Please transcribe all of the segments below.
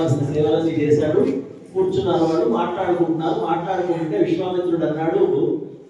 కావాల్సిన సేవలన్నీ చేశాడు. కూర్చున్నారు వాళ్ళు మాట్లాడుకుంటున్నారు. మాట్లాడుకుంటుంటే విశ్వామిత్రుడు అన్నాడు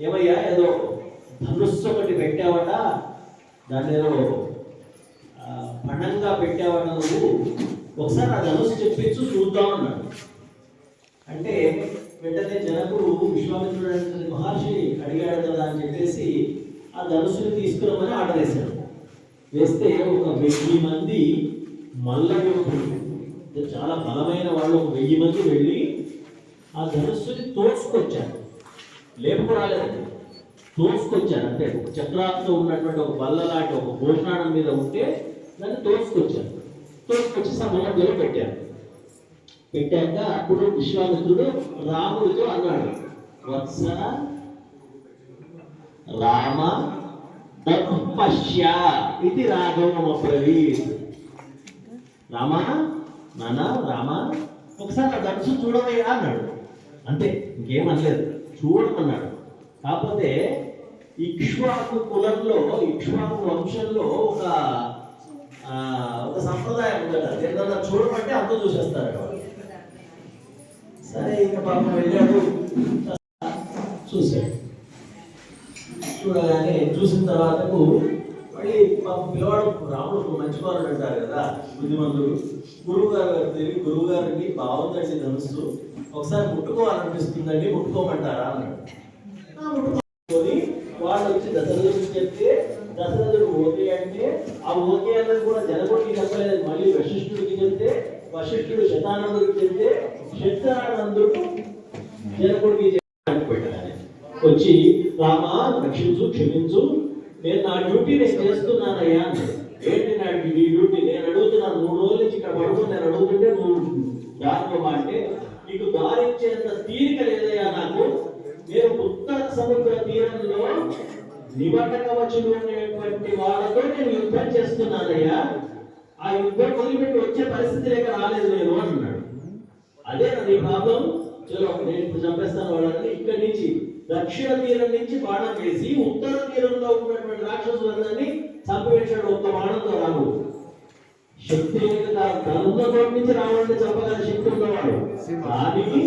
ఏమయ్యా ఏదో ధనుస్సు ఒకటి పెట్టావట. దాన్ని ఏదో పణంగా పెట్టావట నువ్వు. ఒకసారి ఆ ధనుస్సు చెప్పించు చూద్దాం అన్నాడు. అంటే వెంటనే జనకుడు విశ్వామిత్రుడు అంటే మహర్షి అడిగాడు కదా అని చెప్పేసి ఆ ధనుసుని తీసుకురమ్మని ఆర్డర్ వేశాడు. వేస్తే ఒక వెయ్యి మంది మల్ల చాలా బలమైన వాళ్ళు ఒక వెయ్యి మంది వెళ్ళి ఆ ధనుస్సుని తోసుకొచ్చారు. లేపుకురాలేదండి. తోసుకొచ్చారు. అంటే ఒక చక్రాలతో ఉన్నటువంటి ఒక బల్ల లాంటి ఒక భూషణం మీద ఉంటే దాన్ని తోసుకొచ్చారు. తోసుకొచ్చి సముద్రంలో పెట్టారు పెట్టాక అప్పుడు విశ్వామిత్రుడు రాముడితో అన్నాడు వత్స రామ పశ్య ఇది రాఘవం అబ్రవీత్ రామ? నాన్న రామ? ఒకసారి నా ధనుసు చూడవయ్యా అన్నాడు. అంతే ఇంకేమనలేదు. చూడమన్నాడు. కాకపోతే ఇక్ష్వాకు కులంలో ఇక్ష్వాకు వంశంలో ఒక ఒక సంప్రదాయం ఉందట. ఏదన్నా చూడమంటే అంత చూసేస్తారు వాళ్ళు. సరే ఇక పాపం వెళ్ళాడు. చూశాడు. చూడగానే చూసిన తర్వాతకు పిల్లవాడు రాముడు మంచివాడు అంటారు కదా బుద్ధిమంతుడు. గురువు గారు తిరిగి గురువు గారికి బాగుందండి ధనుస్సు ఒకసారి ముట్టుకోవాలనిపిస్తుందండి ముట్టుకోమంటారా అన్నాడు. "ఆ, వాళ్ళు వచ్చి దశరథుడికి చెప్తే దశరథుడు ఓకే అంటే ఆ ఓకే అన్నది కూడా జనకుడికి చెప్పలేదు మళ్ళీ వశిష్ఠుడికి చెప్తే వశిష్ఠుడు శతానందుడికి చెప్తే శతానందుడు జనగొడికి చెప్పడానికి పెట్టాలి వచ్చి రామా రక్షించు క్షమించు నేను నా డ్యూటీ నేను చేస్తున్నానయ్యా. ఏంటి నా నీ డ్యూటీ? నేను అడుగుతున్నాను మూడు రోజుల నుంచి ఇక్కడ పడుకుని నేను అడుగుతుంటే నువ్వు దారిలో అంటే నీకు దారిచ్చేంత తీరిక లేదయ్యా నాకు. నేను ఉత్తర సముద్ర తీరంలో నిబంధన కవచులు వాళ్ళతో నేను యుద్ధం చేస్తున్నానయ్యా. ఆ యుద్ధం వదిలిపెట్టి వచ్చే పరిస్థితి లేక రాలేదు నేను అంటున్నాడు. అదే నీ ప్రాబ్లం. చలో నేను ఇప్పుడు చంపేస్తాను వాళ్ళని ఇక్కడి నుంచి దక్షిణ తీరం నుంచి బాణం వేసి ఉత్తర తీరంలో ఉన్నటువంటి రాక్షసులందరినీ చంపవేశాడు ఒక్క బాణంతో రాముడు శక్తి నుంచి రావణ్ణి చంపగల శక్తి ఉన్నవాడు. దానికి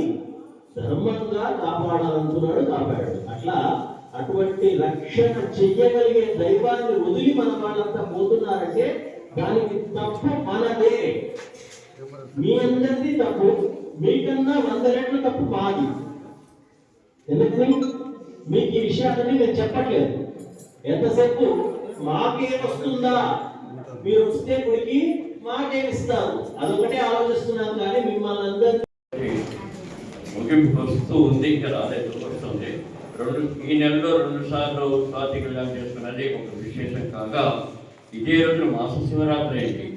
ధర్మంగా కాపాడాలనుకున్నాడు కాపాడాడు. అట్లా అటువంటి రక్షణ చెయ్యగలిగే దైవాన్ని వదిలి మన వాళ్ళంతా పోతున్నారంటే దానికి తప్పు మనదే. మీ అందరిది తప్పు. మీకన్నా వంద రెట్లు తప్పు మాది ఎందుకని? మీకు ఈ విషయాన్ని నేను చెప్పట్లేదు. ఎంతసేపు మాకేం వస్తుందా? మీరు వస్తే గుడికి మాకేమిస్తారు అది అదొకటే ఆలోచిస్తున్నాం కానీ మిమ్మల్ని అందరికీ ముగింపు వస్తూ ఉంది ఇంకా రాలేదు వస్తుంది రెండు ఈ నెలలో రెండు సార్లు స్వాతి కళ్యాణం చేసుకున్నది ఒక విశేషం కాగా ఇదే రోజు మాస శివరాత్రి అయింది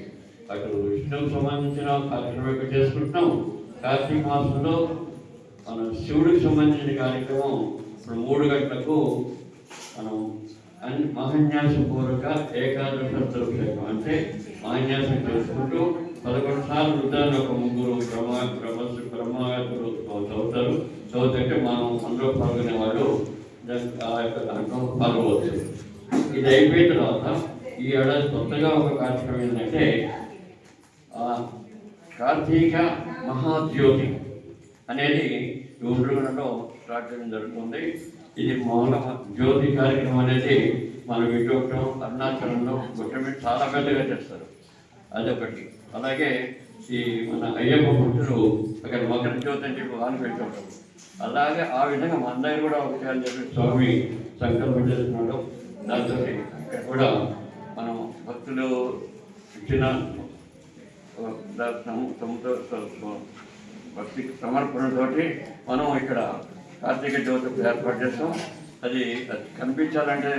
అటు విష్ణువుకు సంబంధించిన కార్యక్రమం చేసుకుంటున్నాం కార్తీక మాసంలో మన శివుడికి సంబంధించిన కార్యక్రమం ఇప్పుడు మూడు గంటలకు మనం అన్ మహాన్యాసపూర్వక ఏకాదశ అభిషేకం అంటే మహాన్యాసం చేసుకుంటూ పదకొండు సార్లు రుద్రాన్ని ఒక ముగ్గురు క్రమ క్రమ బ్రహ్మగారు చదువుతారు. చదువుతుంటే మనం అందులో పాల్గొనే వాళ్ళు ఆ యొక్క దాంట్లో పాల్గొవచ్చు. ఇది అయిపోయిన తర్వాత ఈ ఏడాది కొత్తగా ఒక కార్యక్రమం ఏంటంటే కార్తీక మహాజ్యోతి అనేది ఈ ఉండ్రుగడలో స్టార్ట్ చేయడం జరుగుతుంది. ఇది మౌన జ్యోతి కార్యక్రమం అనేది మన విజయోగం అరుణాచలంలో గుట్టమి చాలా పెద్దగా చేస్తారు. అదొకటి. అలాగే ఈ మన అయ్యప్ప పుట్టులు అక్కడ మకర జ్యోతి అని చెప్పి వాళ్ళు పెట్టుకుంటారు. అలాగే ఆ విధంగా మన దగ్గర కూడా ఒకసారి చెప్పి స్వామి సంకల్పం చేస్తున్నాడు. దాంతో ఇక్కడ కూడా మనం భక్తులు ఇచ్చిన భక్తి సమర్పణతోటి మనం ఇక్కడ కార్తీక జ్యోతి ఏర్పాటు చేస్తాం. అది కనిపించాలంటే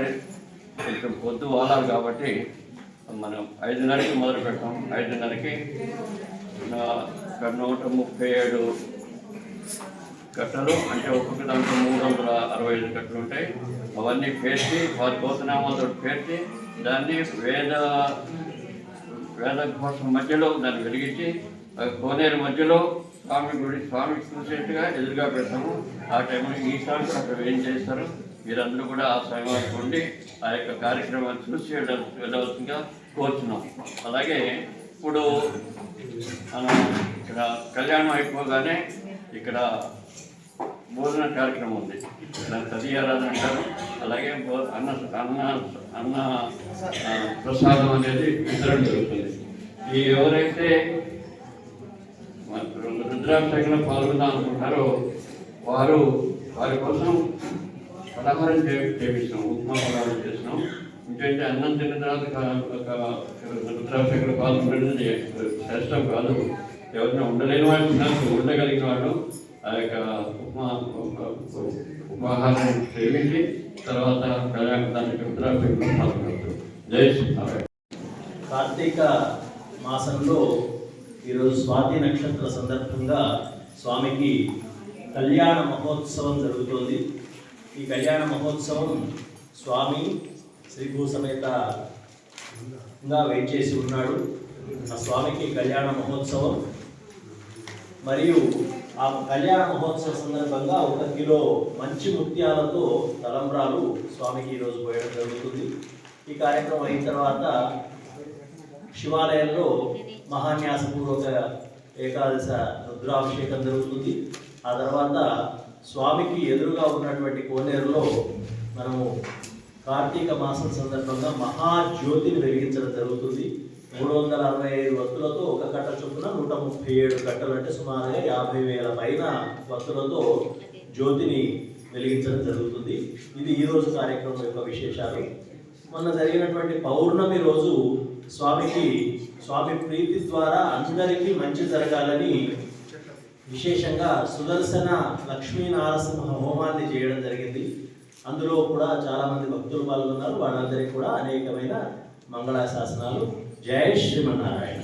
కొంచెం పొద్దు వాలాలి కాబట్టి మనం ఐదున్నరకి మొదలు పెడతాం. ఐదున్నరకి నూట ముప్పై ఏడు కట్టలు అంటే ఒక్కొక్క దాంట్లో మూడు వందల అరవై ఐదు కట్టలు ఉంటాయి. అవన్నీ పేర్చి వారి గోతనామాలతో పేర్చి దాన్ని వేద వేద కోసం మధ్యలో దాన్ని వెలిగించి కోనేరు మధ్యలో స్వామి గుడి స్వామి చూసేట్టుగా ఎదురుగా పెడతాము. ఆ టైంలో ఈ కూడా అక్కడ ఏం చేస్తారు? మీరందరూ కూడా ఆ సమయానికి ఉండి ఆ యొక్క కార్యక్రమాన్ని చూసి వెళ్ళవలసిందిగా కోరుతున్నాం. అలాగే ఇప్పుడు మనం ఇక్కడ కళ్యాణం అయిపోగానే ఇక్కడ భోజన కార్యక్రమం ఉంది. ఇక్కడ తదియారాధన అంటారు. అలాగే అన్న అన్న అన్న ప్రసాదం అనేది వితరణ జరుగుతుంది. ఈ ఎవరైతే రుద్రాభిషేకంలో పాల్గొందాం అనుకుంటారో వారు వారి కోసం పలహారం చే చేపిస్తున్నాం ఉప్మా పలహారం చేస్తున్నాం ఇంకేంటి అన్నం తిన్న తర్వాత ఒక క- రుద్రాభిషేకంలో పాల్గొనడం శ్రేష్టం కాదు. ఎవరైనా ఉండలేని వాళ్ళు ఉండగలిగిన వాళ్ళు ఆ యొక్క ఉపమా ఉపాహారం సేవించి తర్వాత కళ్యాణ దానికి పాల్గొనవచ్చు జై శ్రీనారాయణ. కార్తీక మాసంలో ఈరోజు స్వాతి నక్షత్ర సందర్భంగా స్వామికి కళ్యాణ మహోత్సవం జరుగుతోంది. ఈ కళ్యాణ మహోత్సవం స్వామి శ్రీభూ సమేతంగా చేసి ఉన్నాడు. ఆ స్వామికి కళ్యాణ మహోత్సవం మరియు ఆ కళ్యాణ మహోత్సవ సందర్భంగా ఒక కిలో మంచి ముత్యాలతో తలంబ్రాలు స్వామికి ఈరోజు పోయడం జరుగుతుంది. ఈ కార్యక్రమం అయిన తర్వాత శివాలయంలో మహాన్యాసపూర్వక ఏకాదశ రుద్రాభిషేకం జరుగుతుంది. ఆ తర్వాత స్వామికి ఎదురుగా ఉన్నటువంటి కోనేరులో మనము కార్తీక మాసం సందర్భంగా మహాజ్యోతిని వెలిగించడం జరుగుతుంది. మూడు వందల అరవై ఐదు వత్తులతో ఒక కట్ట చొప్పున నూట ముప్పై ఏడు కట్టలు అంటే సుమారుగా యాభై వేల పైన వత్తులతో జ్యోతిని వెలిగించడం జరుగుతుంది. ఇది ఈ రోజు కార్యక్రమం యొక్క విశేషాలు. మొన్న జరిగినటువంటి పౌర్ణమి రోజు స్వామికి స్వామి ప్రీతి ద్వారా అందరికీ మంచి జరగాలని విశేషంగా సుదర్శన లక్ష్మీనారసింహ హోమాన్ని చేయడం జరిగింది. అందులో కూడా చాలామంది భక్తులు పాల్గొన్నారు. వాళ్ళందరికీ కూడా అనేకమైన మంగళాశాసనాలు జై శ్రీమన్నారాయణ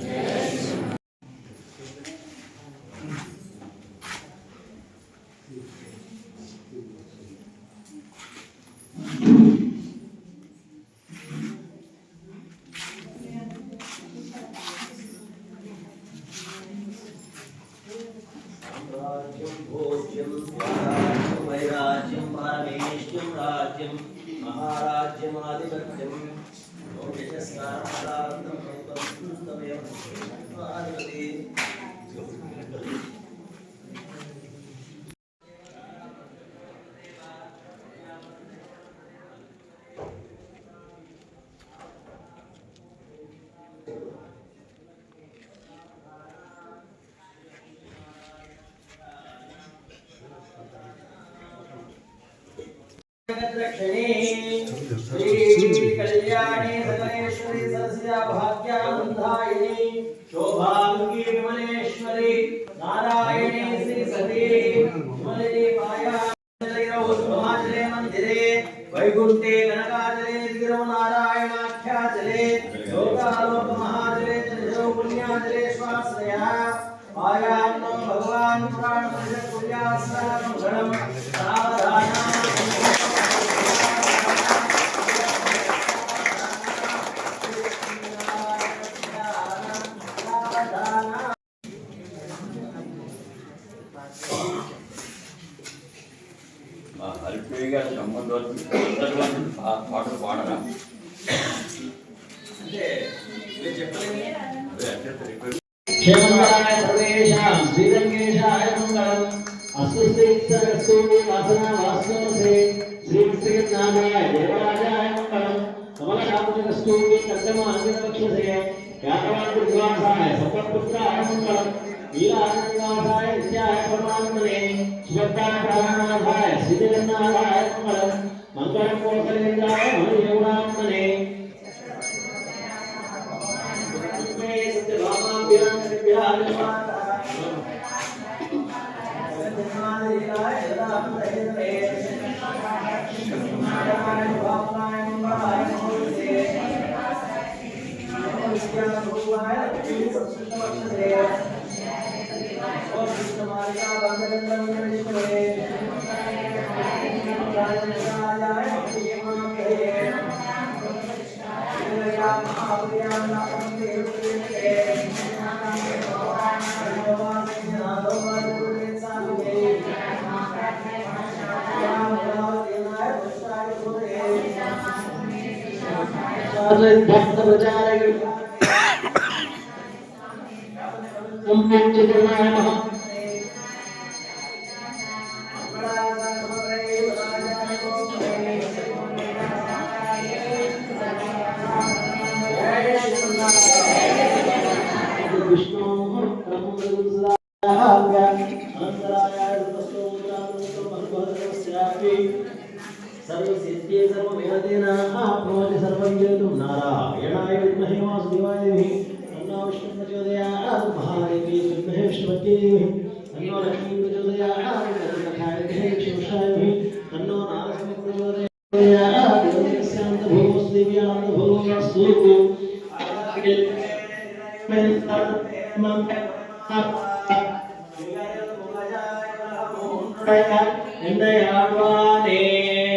जगद्रक्षिणे। श्रीकल्याणे सकलेश्वरि सरस्या भाग्यानन्दायिनि शोभाङ्गी विमलेश्वरि హరిప్రియ గారి సంబంధం అందరూ ఆ పాటలు పాడరా అంటే నేను చెప్పలేను అదే అత్యంత రిక్వెస్ట్ క్షేమరాయ సర్వేషాం శ్రీరంగేశాయ మంగళం व्याकरणपुरुषार्थाय सप्तपुत्राय मङ्गलम् लीलाकृतिनाथाय नित्याय परमात्मने शिवप्राणप्राणार्थाय श्रीजगन्नाथाय मङ्गलम् मङ्गलम् कोसलेन्द्राय मनुदेवरात्मने सत्यभामाभ्याः সম্পূর্ণ देवी अन्नो विष्णु प्रचोदयात् महादेवी सिंहे विष्णुवतीः अन्नो लक्ष्मी प्रचोदयात् करुणखारिणे शिवशायुः अन्नो नारसिंह प्रचोदयात् देव्यानुभूस्तु ஆழ்வானே